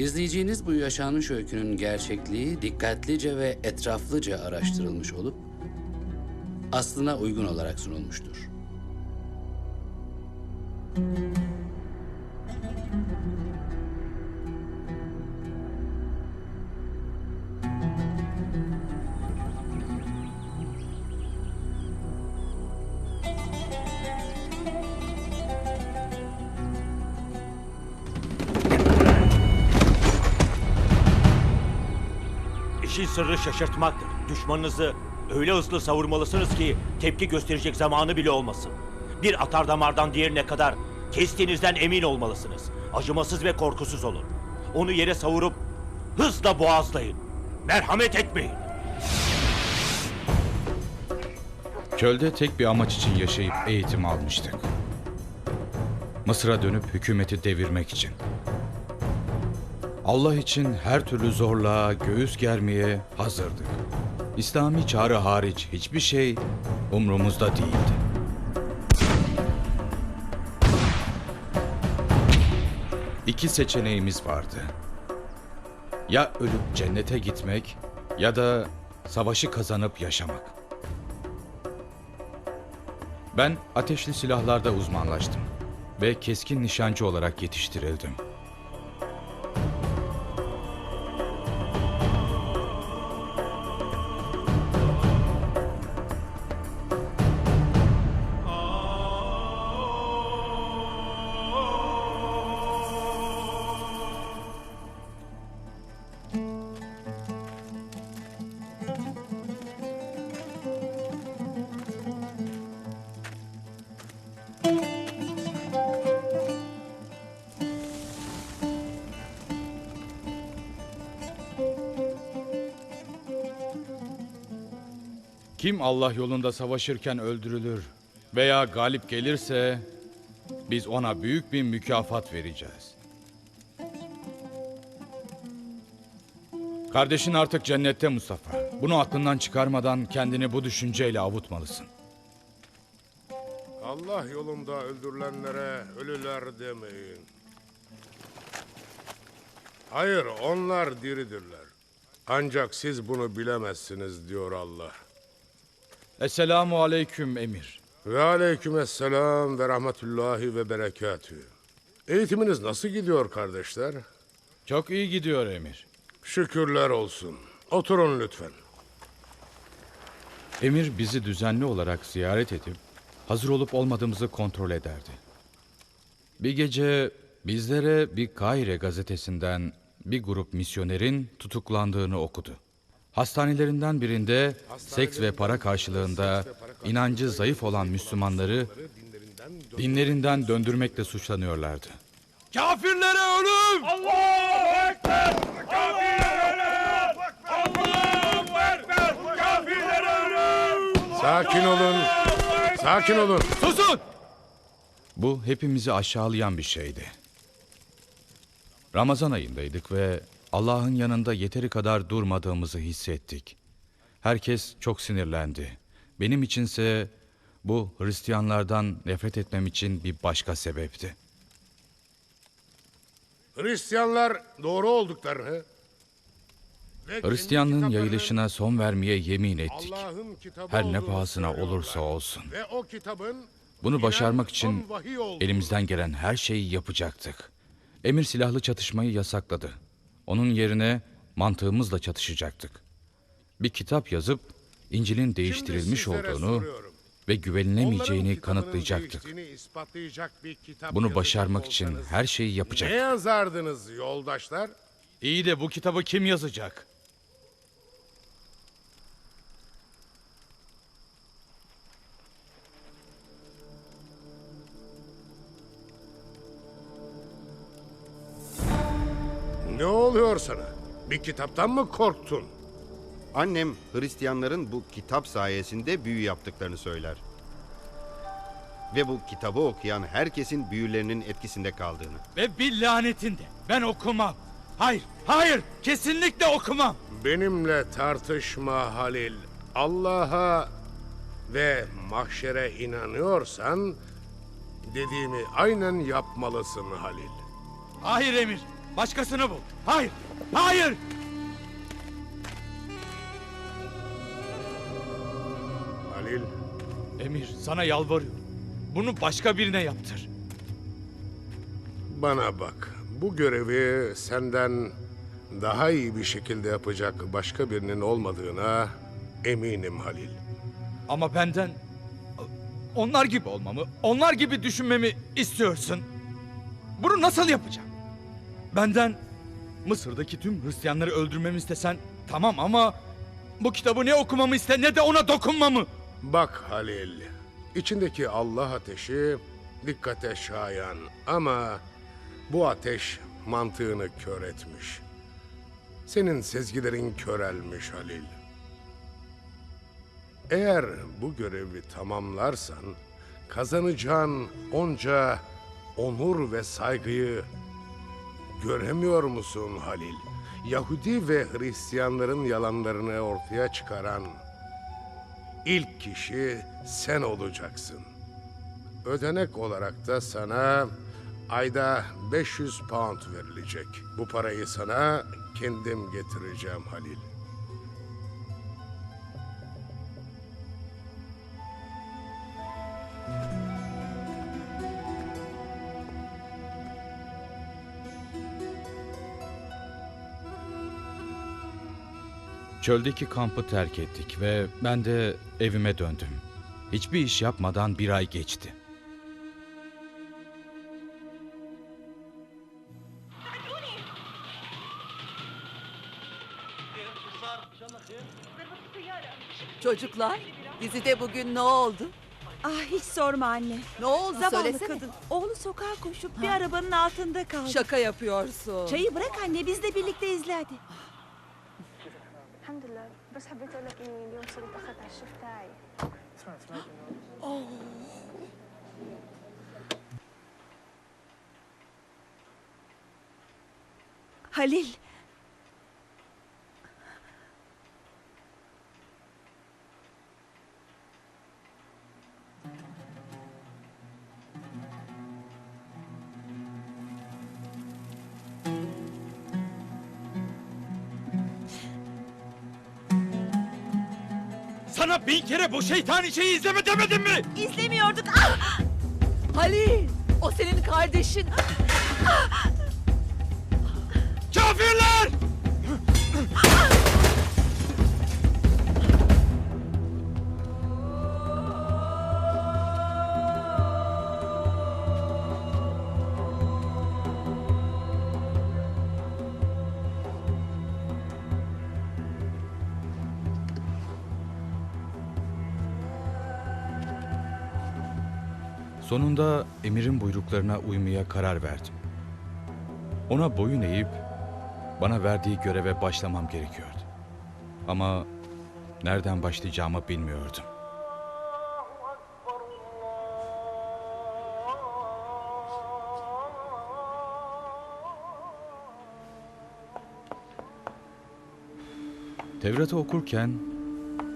İzleyeceğiniz bu yaşanmış öykünün gerçekliği dikkatlice ve etraflıca araştırılmış olup aslına uygun olarak sunulmuştur. İşin sırrı şaşırtmaktır. Düşmanınızı öyle hızlı savurmalısınız ki tepki gösterecek zamanı bile olmasın. Bir atar damardan diğerine kadar kestiğinizden emin olmalısınız. Acımasız ve korkusuz olun. Onu yere savurup hızla boğazlayın. Merhamet etmeyin. Çölde tek bir amaç için yaşayıp eğitim almıştık. Mısır'a dönüp hükümeti devirmek için. Allah için her türlü zorluğa göğüs germeye hazırdık. İslami çağrı hariç hiçbir şey umrumuzda değildi. İki seçeneğimiz vardı. Ya ölüp cennete gitmek ya da savaşı kazanıp yaşamak. Ben ateşli silahlarda uzmanlaştım ve keskin nişancı olarak yetiştirildim. Allah yolunda savaşırken öldürülür veya galip gelirse biz ona büyük bir mükafat vereceğiz. Kardeşin artık cennette Mustafa. Bunu aklından çıkarmadan kendini bu düşünceyle avutmalısın. Allah yolunda öldürülenlere ölüler demeyin. Hayır, onlar diridirler. Ancak siz bunu bilemezsiniz diyor Allah. Esselamu aleyküm emir. Ve aleykümesselam ve rahmetullahi ve berekatü. Eğitiminiz nasıl gidiyor kardeşler? Çok iyi gidiyor emir. Şükürler olsun. Oturun lütfen. Emir bizi düzenli olarak ziyaret edip hazır olup olmadığımızı kontrol ederdi. Bir gece bizlere bir Kahire gazetesinden bir grup misyonerin tutuklandığını okudu. Hastanelerinden birinde seks ve para karşılığında inancı zayıf olan Müslümanları dinlerinden döndürmekle suçlanıyorlardı. Kafirlere ölüm! Sakin olun. Sakin olun. Susun! Bu hepimizi aşağılayan bir şeydi. Ramazan ayındaydık ve Allah'ın yanında yeteri kadar durmadığımızı hissettik. Herkes çok sinirlendi. Benim içinse bu Hristiyanlardan nefret etmem için bir başka sebepti. Hristiyanlar doğru olduklarını ve Hristiyanlığın yayılışına son vermeye yemin ettik. Her ne pahasına olursa olsun. Ve o kitabın Bunu başarmak için elimizden gelen her şeyi yapacaktık. Emir silahlı çatışmayı yasakladı. Onun yerine mantığımızla çatışacaktık. Bir kitap yazıp İncil'in değiştirilmiş olduğunu soruyorum. ve güvenilemeyeceğini kanıtlayacaktık. Bunu başarmak için her şeyi Ne yapacaktık. yazardınız yoldaşlar? İyi de bu kitabı kim yazacak? Ne oluyor sana? Bir kitaptan mı korktun? Annem Hristiyanların bu kitap sayesinde büyü yaptıklarını söyler. Ve bu kitabı okuyan herkesin büyülerinin etkisinde kaldığını. Ve bir lanetinde. Ben okumam. Hayır, hayır, kesinlikle okumam. Benimle tartışma Halil. Allah'a ve mahşere inanıyorsan dediğimi aynen yapmalısın Halil. Hayır Emir. Başkasını bul. Hayır. Hayır. Halil, Emir sana yalvarıyorum. Bunu başka birine yaptır. bana bak. Bu görevi senden daha iyi bir şekilde yapacak başka birinin olmadığına eminim Halil. Ama benden onlar gibi olmamı, onlar gibi düşünmemi istiyorsun. Bunu nasıl yapacağım? Benden Mısır'daki tüm Hristiyanları öldürmemi istesen tamam ama bu kitabı ne okumamı iste ne de ona dokunmamı. Bak Halil, içindeki Allah ateşi dikkate şayan ama bu ateş mantığını kör etmiş. Senin sezgilerin körelmiş Halil. Eğer bu görevi tamamlarsan kazanacağın onca onur ve saygıyı göremiyor musun Halil? Yahudi ve Hristiyanların yalanlarını ortaya çıkaran ilk kişi sen olacaksın. Ödenek olarak da sana ayda 500 pound verilecek. Bu parayı sana kendim getireceğim Halil. Çöldeki kampı terk ettik ve ben de evime döndüm. Hiçbir iş yapmadan bir ay geçti. Çocuklar, dizide bugün ne oldu? Ah hiç sorma anne. Ne oldu Zavallı söylesene. kadın. Oğlu sokağa koşup bir arabanın altında kaldı. Şaka yapıyorsun. Çayı bırak anne biz de birlikte izle hadi. الحمد لله. بس حبيت أقول لك إني اليوم صرت اخذت على الشيف تاعي Halil. Sana bin kere bu şeytani şeyi izleme demedim mi? İzlemiyorduk. Ah! Halil, o senin kardeşin. Kafirler! Sonunda emirin buyruklarına uymaya karar verdim. Ona boyun eğip bana verdiği göreve başlamam gerekiyordu. Ama nereden başlayacağımı bilmiyordum. Tevrat'ı okurken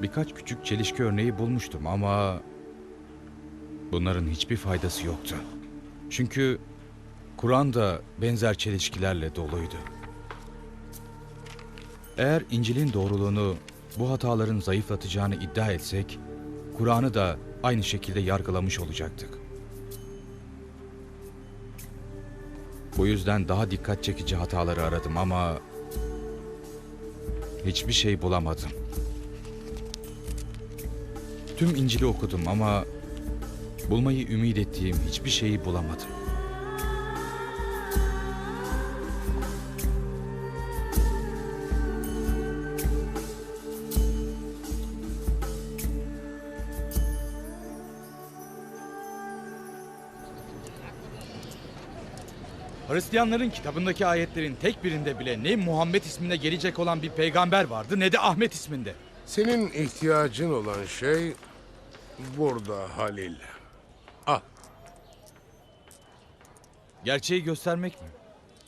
birkaç küçük çelişki örneği bulmuştum ama bunların hiçbir faydası yoktu. Çünkü Kur'an da benzer çelişkilerle doluydu. Eğer İncil'in doğruluğunu bu hataların zayıflatacağını iddia etsek, Kur'an'ı da aynı şekilde yargılamış olacaktık. Bu yüzden daha dikkat çekici hataları aradım ama hiçbir şey bulamadım. Tüm İncil'i okudum ama bulmayı ümit ettiğim hiçbir şeyi bulamadım. Hristiyanların kitabındaki ayetlerin tek birinde bile ne Muhammed ismine gelecek olan bir peygamber vardı ne de Ahmet isminde. Senin ihtiyacın olan şey burada Halil. Al. Gerçeği göstermek mi?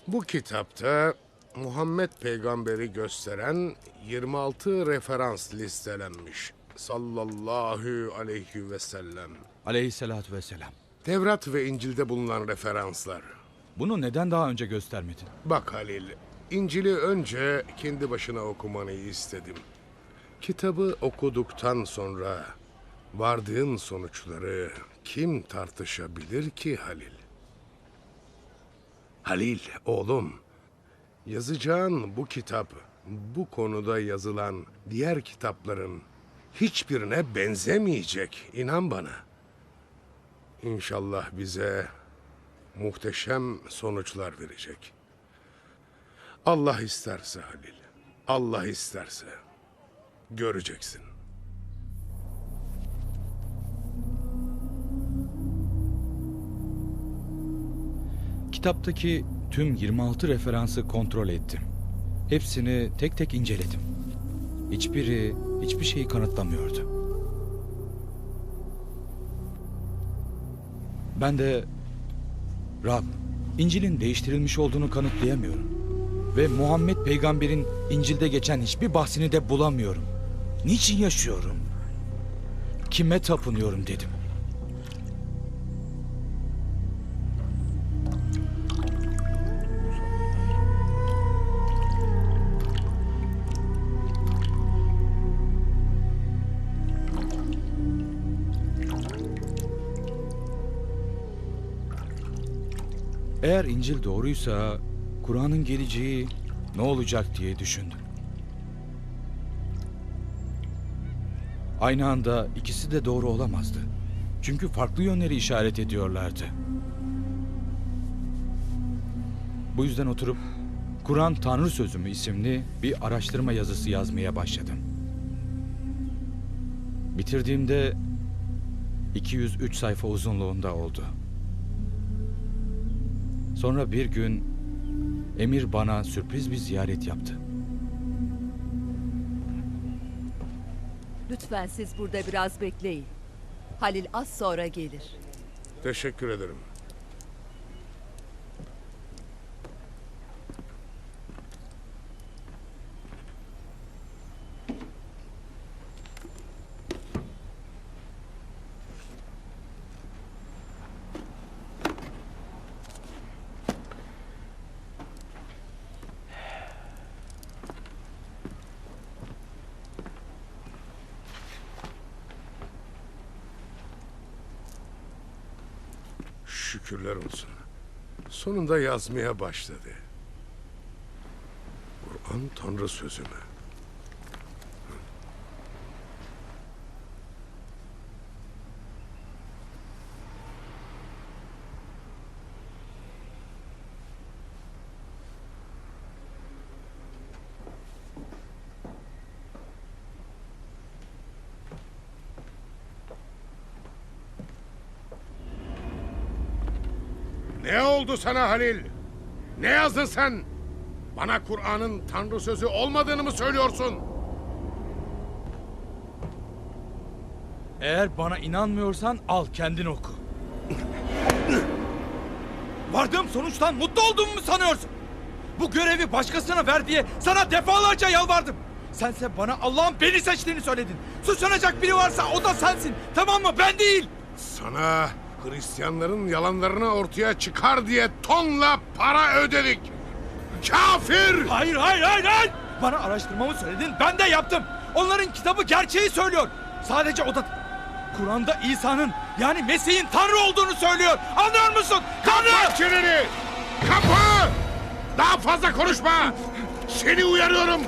Bu kitapta Muhammed peygamberi gösteren 26 referans listelenmiş. Sallallahu aleyhi ve sellem. Aleyhissalatü vesselam. Tevrat ve İncil'de bulunan referanslar. Bunu neden daha önce göstermedin? Bak Halil, İncil'i önce kendi başına okumanı istedim. Kitabı okuduktan sonra vardığın sonuçları kim tartışabilir ki Halil? Halil, oğlum, yazacağın bu kitap, bu konuda yazılan diğer kitapların hiçbirine benzemeyecek, inan bana. İnşallah bize muhteşem sonuçlar verecek. Allah isterse Halil, Allah isterse göreceksin. Kitaptaki tüm 26 referansı kontrol ettim. Hepsini tek tek inceledim. Hiçbiri hiçbir şeyi kanıtlamıyordu. Ben de Rab, İncil'in değiştirilmiş olduğunu kanıtlayamıyorum. Ve Muhammed peygamberin İncil'de geçen hiçbir bahsini de bulamıyorum. Niçin yaşıyorum? Kime tapınıyorum dedim. İncil doğruysa Kur'an'ın geleceği ne olacak diye düşündüm. Aynı anda ikisi de doğru olamazdı. Çünkü farklı yönleri işaret ediyorlardı. Bu yüzden oturup Kur'an Tanrı Sözü mü isimli bir araştırma yazısı yazmaya başladım. Bitirdiğimde 203 sayfa uzunluğunda oldu. Sonra bir gün Emir bana sürpriz bir ziyaret yaptı. Lütfen siz burada biraz bekleyin. Halil az sonra gelir. Teşekkür ederim. Şükürler olsun. Sonunda yazmaya başladı. Kur'an Tanrı sözü mü? Ne oldu sana Halil? Ne yazdın sen? Bana Kur'an'ın Tanrı sözü olmadığını mı söylüyorsun? Eğer bana inanmıyorsan al kendin oku. Vardığım sonuçtan mutlu olduğumu mu sanıyorsun? Bu görevi başkasına ver diye sana defalarca yalvardım. Sense bana Allah'ın beni seçtiğini söyledin. Suçlanacak biri varsa o da sensin. Tamam mı? Ben değil. Sana Hristiyanların yalanlarını ortaya çıkar diye tonla para ödedik. Kafir! Hayır, hayır, hayır, hayır. Bana araştırmamı söyledin. Ben de yaptım. Onların kitabı gerçeği söylüyor. Sadece o da... Kur'an'da İsa'nın yani Mesih'in Tanrı olduğunu söylüyor. Anlıyor musun? Tanrı! Kapat çeneni! Kapı! Daha fazla konuşma! Seni uyarıyorum!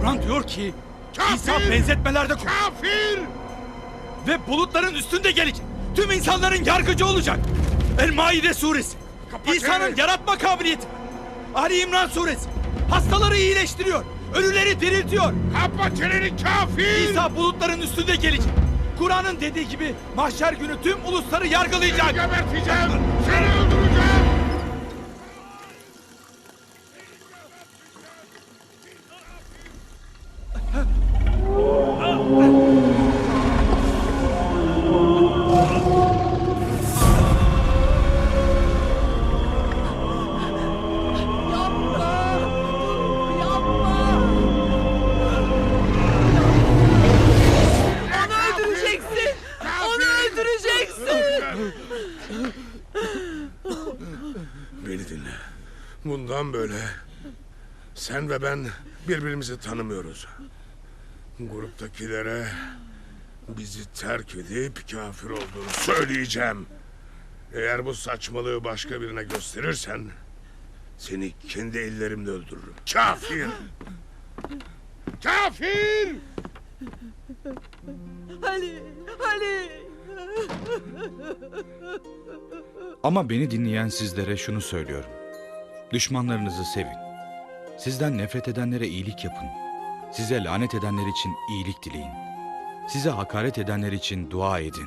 Kur'an diyor ki Kafir! İsa benzetmelerde. Kafir! Ve bulutların üstünde gelecek. Tüm insanların yargıcı olacak. El-Maide suresi. Kapat İsa'nın yaratma kabiliyeti. Ali İmran suresi. Hastaları iyileştiriyor. Ölüleri diriltiyor. Kapat çeneni kafir! İsa bulutların üstünde gelecek. Kur'an'ın dediği gibi mahşer günü tüm ulusları yargılayacak. Seni geberteceğim! Seni öldüreceğim! Ben birbirimizi tanımıyoruz. Gruptakilere bizi terk edip kafir olduğunu söyleyeceğim. Eğer bu saçmalığı başka birine gösterirsen seni kendi ellerimle öldürürüm. Kafir! Kafir! Ali, Ali. Ama beni dinleyen sizlere şunu söylüyorum. Düşmanlarınızı sevin. Sizden nefret edenlere iyilik yapın. Size lanet edenler için iyilik dileyin. Size hakaret edenler için dua edin.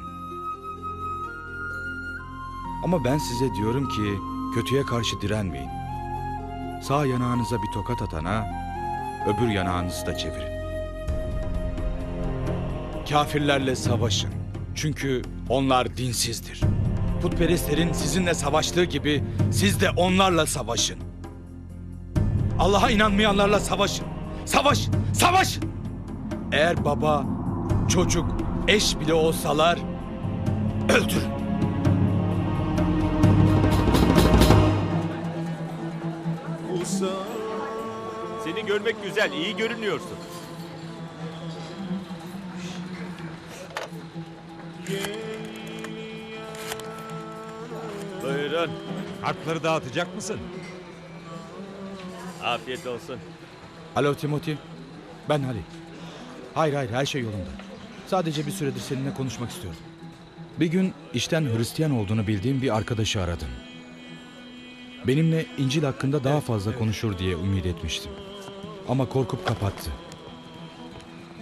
Ama ben size diyorum ki kötüye karşı direnmeyin. Sağ yanağınıza bir tokat atana öbür yanağınızı da çevirin. Kafirlerle savaşın. Çünkü onlar dinsizdir. Putperestlerin sizinle savaştığı gibi siz de onlarla savaşın. Allah'a inanmayanlarla savaşın. Savaşın, savaşın. Eğer baba, çocuk, eş bile olsalar öldürün. Seni görmek güzel, iyi görünüyorsun. Buyurun, Harpları dağıtacak mısın? Afiyet olsun. Alo Timothy, ben Halil. Hayır hayır her şey yolunda. Sadece bir süredir seninle konuşmak istiyordum. Bir gün işten Hristiyan olduğunu bildiğim bir arkadaşı aradım. Benimle İncil hakkında daha fazla konuşur diye ümit etmiştim. Ama korkup kapattı.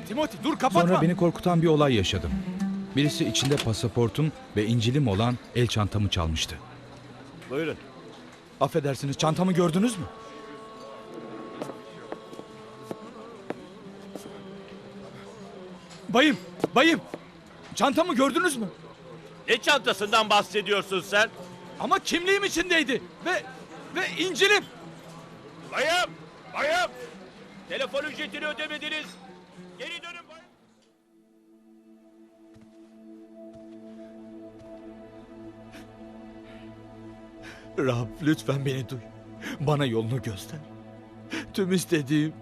Timothy dur kapatma. Sonra beni korkutan bir olay yaşadım. Birisi içinde pasaportum ve İncil'im olan el çantamı çalmıştı. Buyurun. Affedersiniz çantamı gördünüz mü? Bayım, bayım. Çantamı gördünüz mü? Ne çantasından bahsediyorsun sen? Ama kimliğim içindeydi ve ve İncil'im. Bayım! Bayım! Telefon ücretini ödemediniz. Geri dönün bayım. Rab lütfen beni duy. Bana yolunu göster. Tüm istediğim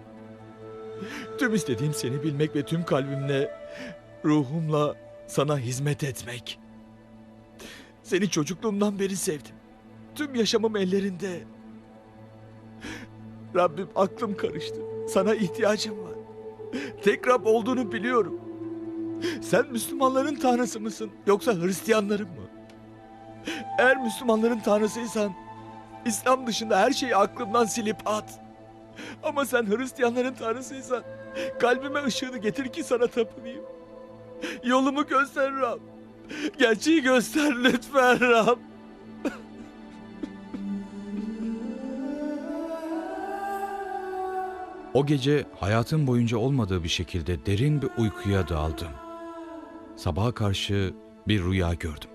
tüm istediğim seni bilmek ve tüm kalbimle ruhumla sana hizmet etmek. Seni çocukluğumdan beri sevdim. Tüm yaşamım ellerinde. Rabbim aklım karıştı. Sana ihtiyacım var. Tek Rab olduğunu biliyorum. Sen Müslümanların tanrısı mısın yoksa Hristiyanların mı? Eğer Müslümanların tanrısıysan İslam dışında her şeyi aklımdan silip at. Ama sen Hristiyanların tanrısıysan kalbime ışığını getir ki sana tapınayım. Yolumu göster Rab. Gerçeği göster lütfen Rab. O gece hayatım boyunca olmadığı bir şekilde derin bir uykuya daldım. Sabaha karşı bir rüya gördüm.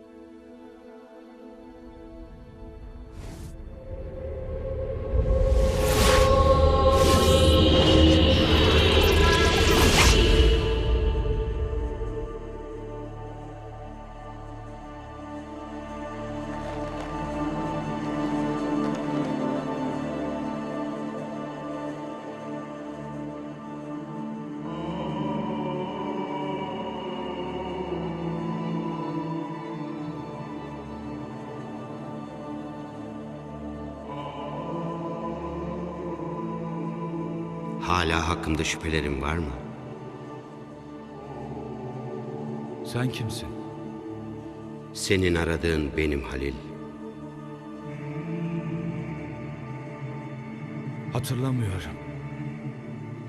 Hala hakkımda şüphelerin var mı? Sen kimsin? Senin aradığın benim Halil. Hatırlamıyorum.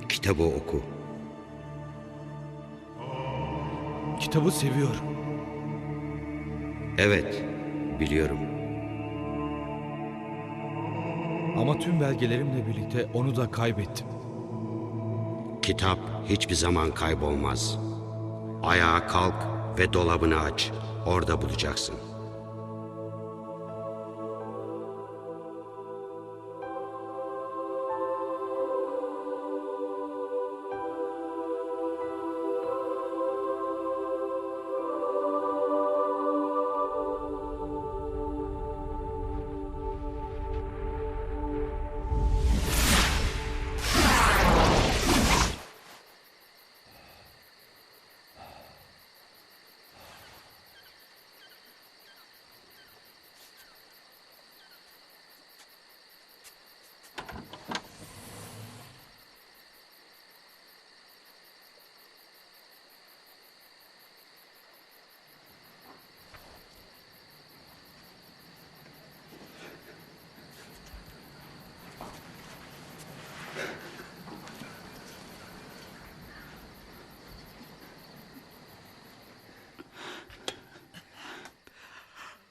Kitabı oku. Kitabı seviyorum. Evet, biliyorum. Ama tüm belgelerimle birlikte onu da kaybettim. Kitap hiçbir zaman kaybolmaz. Ayağa kalk ve dolabını aç. Orada bulacaksın.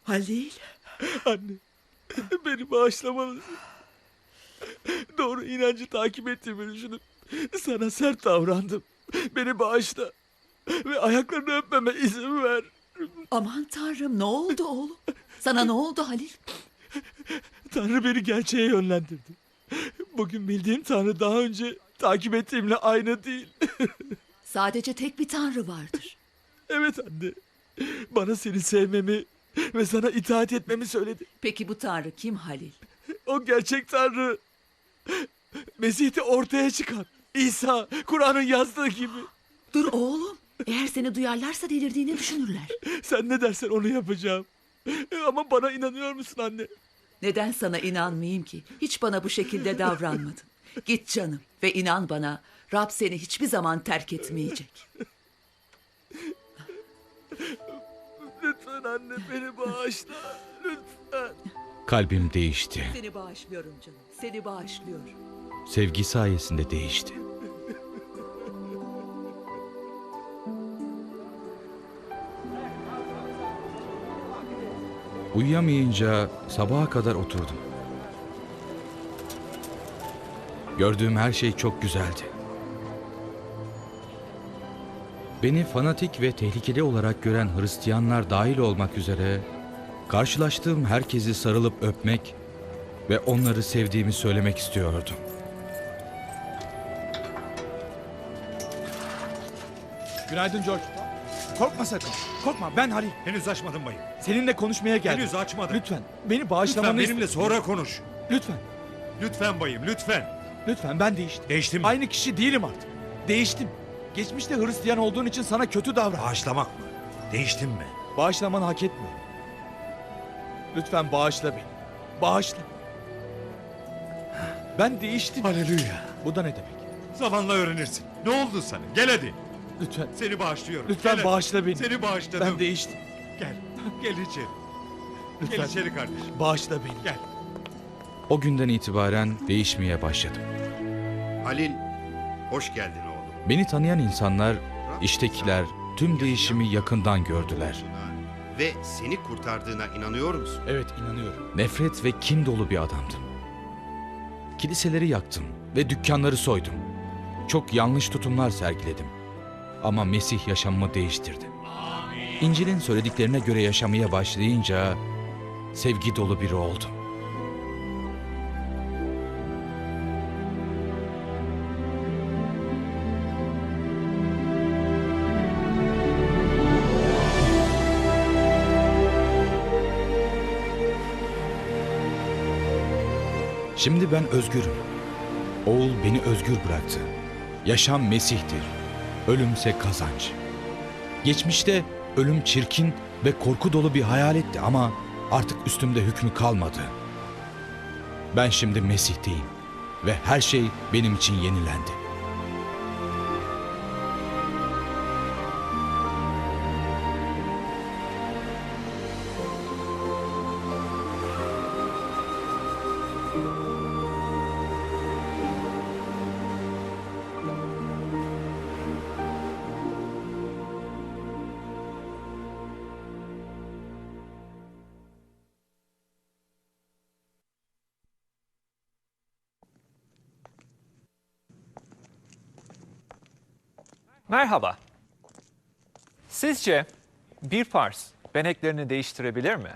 Halil. Anne, beni bağışlamalısın. Doğru inancı takip ettiğimi düşünüp sana sert davrandım. Beni bağışla ve ayaklarını öpmeme izin ver. Aman tanrım ne oldu oğlum? Sana ne oldu Halil? Tanrı beni gerçeğe yönlendirdi. Bugün bildiğim Tanrı daha önce takip ettiğimle aynı değil. Sadece tek bir tanrı vardır. evet anne, bana seni sevmemi ve sana itaat etmemi söyledi. Peki bu tanrı kim Halil? O gerçek Tanrı. Mesih'te ortaya çıkan. İsa, Kur'an'ın yazdığı gibi. Dur oğlum. Eğer seni duyarlarsa delirdiğini düşünürler. Sen ne dersen onu yapacağım. Ama bana inanıyor musun anne? Neden sana inanmayayım ki? Hiç bana bu şekilde davranmadın. Git canım ve inan bana Rab seni hiçbir zaman terk etmeyecek. Lütfen anne beni bağışla. Lütfen. Kalbim değişti. Seni bağışlıyorum canım. Seni bağışlıyorum. Sevgi sayesinde değişti. Uyuyamayınca sabaha kadar oturdum. Gördüğüm her şey çok güzeldi. Beni fanatik ve tehlikeli olarak gören Hristiyanlar dahil olmak üzere karşılaştığım herkesi sarılıp öpmek ve onları sevdiğimi söylemek istiyordum. Günaydın George. Korkma sakın. Korkma ben Halil. Henüz açmadım bayım. Seninle konuşmaya geldim. Henüz açmadım. Lütfen beni Lütfen bağışlamanı benimle ist- sonra konuş. Lütfen. Lütfen bayım lütfen. Lütfen ben değiştim. Değiştin mi? Aynı kişi değilim artık. Değiştim. Geçmişte Hristiyan olduğun için sana kötü davran. Bağışlamak mı? Değiştin mi? Bağışlamanı hak etmiyorum. Lütfen bağışla beni. Bağışla. Ben değiştim. Haleluya. Bu da ne demek? Zamanla öğrenirsin. Ne oldu sana? Gel hadi. Lütfen. Seni bağışlıyorum. Lütfen Gel hadi. bağışla beni. Seni bağışladım. Ben değiştim. Gel. Gel içeri. Lütfen. Gel içeri kardeşim. Bağışla beni. Gel. O günden itibaren değişmeye başladım. Halil, hoş geldin. Beni tanıyan insanlar, iştekiler tüm değişimi yakından gördüler. Ve seni kurtardığına inanıyor musun? Evet inanıyorum. Nefret ve kin dolu bir adamdım. Kiliseleri yaktım ve dükkanları soydum. Çok yanlış tutumlar sergiledim. Ama Mesih yaşamımı değiştirdi. İncil'in söylediklerine göre yaşamaya başlayınca sevgi dolu biri oldum. Şimdi ben özgürüm. Oğul beni özgür bıraktı. Yaşam Mesih'tir. Ölümse kazanç. Geçmişte ölüm çirkin ve korku dolu bir hayaletti ama artık üstümde hükmü kalmadı. Ben şimdi Mesih'teyim ve her şey benim için yenilendi. Merhaba. Sizce bir Fars beneklerini değiştirebilir mi?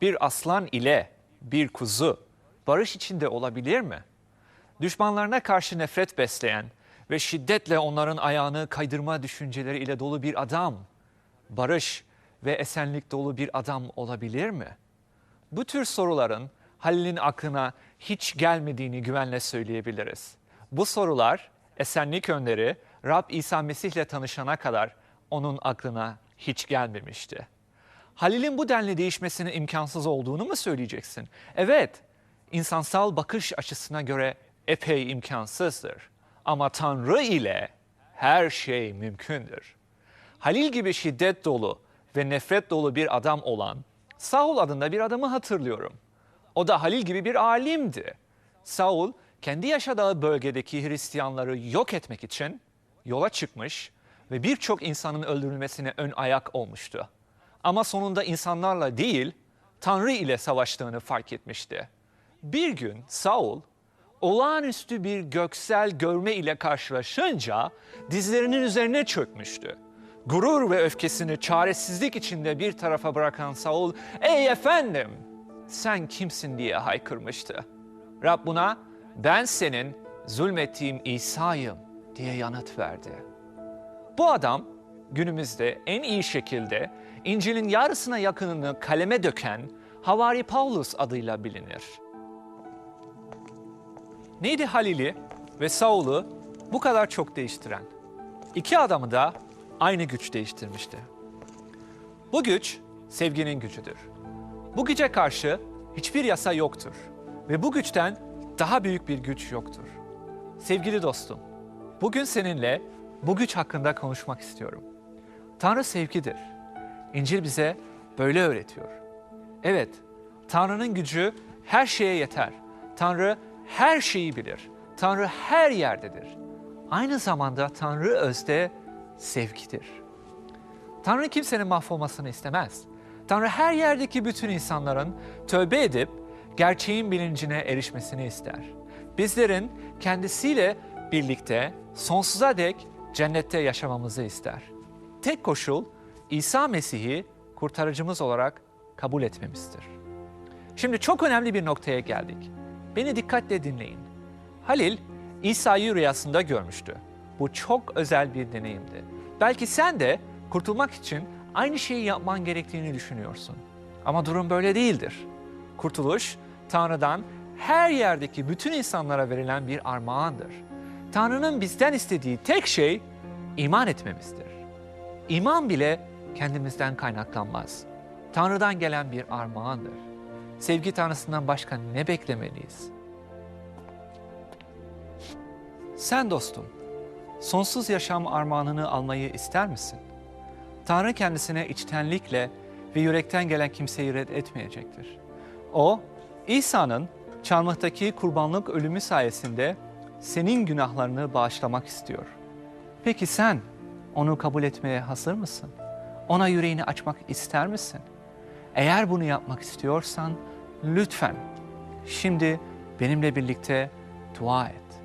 Bir aslan ile bir kuzu barış içinde olabilir mi? Düşmanlarına karşı nefret besleyen ve şiddetle onların ayağını kaydırma düşünceleri ile dolu bir adam, barış ve esenlik dolu bir adam olabilir mi? Bu tür soruların Halil'in aklına hiç gelmediğini güvenle söyleyebiliriz. Bu sorular esenlik önderi Rab İsa Mesih'le tanışana kadar onun aklına hiç gelmemişti. Halil'in bu denli değişmesinin imkansız olduğunu mu söyleyeceksin? Evet, insansal bakış açısına göre epey imkansızdır. Ama Tanrı ile her şey mümkündür. Halil gibi şiddet dolu ve nefret dolu bir adam olan Saul adında bir adamı hatırlıyorum. O da Halil gibi bir alimdi. Saul kendi yaşadığı bölgedeki Hristiyanları yok etmek için yola çıkmış ve birçok insanın öldürülmesine ön ayak olmuştu. Ama sonunda insanlarla değil, Tanrı ile savaştığını fark etmişti. Bir gün Saul olağanüstü bir göksel görme ile karşılaşınca dizlerinin üzerine çökmüştü. Gurur ve öfkesini çaresizlik içinde bir tarafa bırakan Saul, "Ey efendim, sen kimsin?" diye haykırmıştı. Rab buna, "Ben senin zulmettiğim İsa'yım." Diye yanıt verdi. Bu adam günümüzde en iyi şekilde İncil'in yarısına yakınını kaleme döken Havari Paulus adıyla bilinir. Neydi Halil'i ve Saul'u bu kadar çok değiştiren? İki adamı da aynı güç değiştirmişti. Bu güç sevginin gücüdür. Bu güce karşı hiçbir yasa yoktur ve bu güçten daha büyük bir güç yoktur. Sevgili dostum, bugün seninle bu güç hakkında konuşmak istiyorum. Tanrı sevgidir. İncil bize böyle öğretiyor. Evet, Tanrı'nın gücü her şeye yeter. Tanrı her şeyi bilir. Tanrı her yerdedir. Aynı zamanda Tanrı özde sevgidir. Tanrı kimsenin mahvolmasını istemez. Tanrı her yerdeki bütün insanların tövbe edip gerçeğin bilincine erişmesini ister. Bizlerin kendisiyle birlikte sonsuza dek cennette yaşamamızı ister. Tek koşul İsa Mesih'i kurtarıcımız olarak kabul etmemizdir. Şimdi çok önemli bir noktaya geldik. Beni dikkatle dinleyin. Halil İsa'yı rüyasında görmüştü. Bu çok özel bir deneyimdi. Belki sen de kurtulmak için aynı şeyi yapman gerektiğini düşünüyorsun. Ama durum böyle değildir. Kurtuluş Tanrı'dan her yerdeki bütün insanlara verilen bir armağandır. Tanrı'nın bizden istediği tek şey iman etmemizdir. İman bile kendimizden kaynaklanmaz. Tanrı'dan gelen bir armağandır. Sevgi Tanrısından başka ne beklemeliyiz? Sen dostum, sonsuz yaşam armağanını almayı ister misin? Tanrı kendisine içtenlikle ve yürekten gelen kimseyi reddetmeyecektir. O, İsa'nın çarmıhtaki kurbanlık ölümü sayesinde senin günahlarını bağışlamak istiyor. Peki sen onu kabul etmeye hazır mısın? Ona yüreğini açmak ister misin? Eğer bunu yapmak istiyorsan lütfen şimdi benimle birlikte dua et.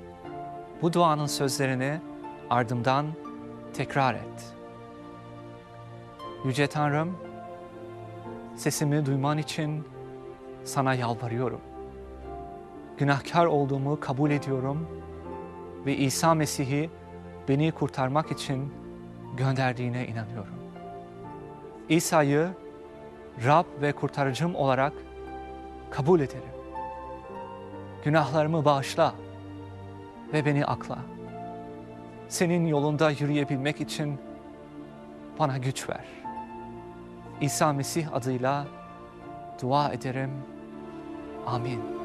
Bu duanın sözlerini ardımdan tekrar et. Yüce Tanrım, sesimi duyman için sana yalvarıyorum. Günahkar olduğumu kabul ediyorum ve İsa Mesih'i beni kurtarmak için gönderdiğine inanıyorum. İsa'yı Rab ve kurtarıcım olarak kabul ederim. Günahlarımı bağışla ve beni akla. Senin yolunda yürüyebilmek için bana güç ver. İsa Mesih adıyla dua ederim. Amin.